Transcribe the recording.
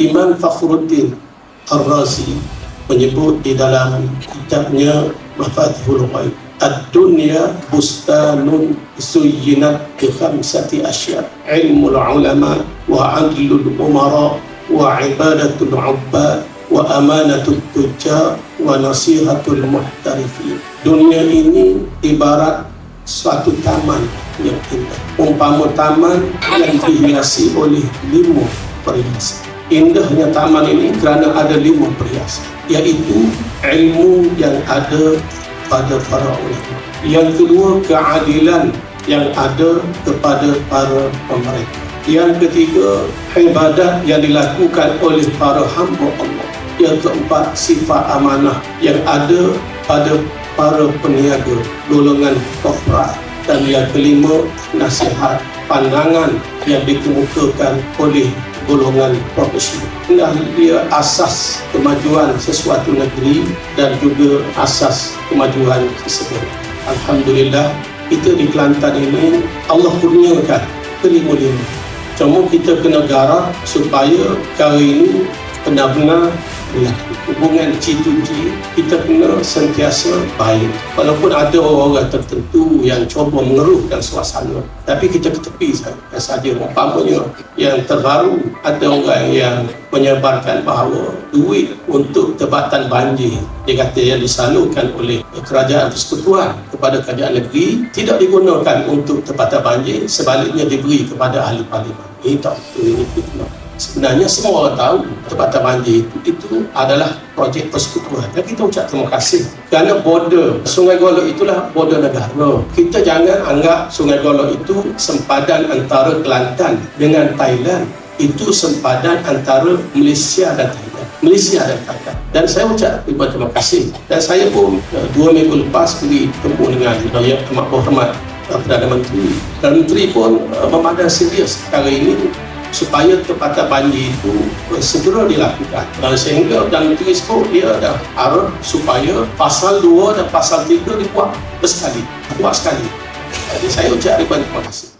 Imam Fakhruddin Ar-Razi menyebut di dalam kitabnya Mafatihul Ghaib Ad-dunya bustanun zuyyinat bi khamsati asya ilmul ulama wa adlul umara wa ibadatul ubbad wa amanatul tujjar wa nasihatul muhtarifin. Dunia ini ibarat suatu taman yang indah. Umpama taman yang dihiasi oleh lima perhiasan indahnya taman ini kerana ada lima perhiasan iaitu ilmu yang ada pada para ulama. Yang kedua keadilan yang ada kepada para pemerintah. Yang ketiga ibadat yang dilakukan oleh para hamba Allah. Yang keempat sifat amanah yang ada pada para peniaga golongan korporat. Dan yang kelima nasihat pandangan yang dikemukakan oleh golongan profesional. Inilah dia asas kemajuan sesuatu negeri dan juga asas kemajuan sesebuah. Alhamdulillah kita di Kelantan ini Allah kurniakan kelima-lima. Cuma kita kena garap supaya kali ini benar-benar berlaku. Hubungan C2G kita kena sentiasa baik. Walaupun ada orang-orang tertentu yang cuba mengeruhkan suasana. Tapi kita ketepi saja. Umpamanya yang terbaru ada orang yang menyebarkan bahawa duit untuk tebatan banjir dia kata yang disalurkan oleh kerajaan persekutuan kepada kerajaan negeri tidak digunakan untuk tebatan banjir sebaliknya diberi kepada ahli parlimen. Ini tak betul ini fitnah sebenarnya semua orang tahu tempatan banjir itu, itu adalah projek persekutuan. Dan kita ucap terima kasih. Kerana border Sungai Golok itulah border negara. Kita jangan anggap Sungai Golok itu sempadan antara Kelantan dengan Thailand. Itu sempadan antara Malaysia dan Thailand. Malaysia dan Thailand. Dan saya ucap terima kasih. Dan saya pun eh, dua minggu lepas pergi bertemu dengan Yang Amat Berhormat eh, Perdana Menteri. Dan Menteri pun uh, memandang serius kali ini supaya tempatan banjir itu segera dilakukan. Dan sehingga dalam tulis kod dia ada arah supaya pasal 2 dan pasal 3 dibuat bersekali buat sekali. Jadi saya ucap ribuan terima kasih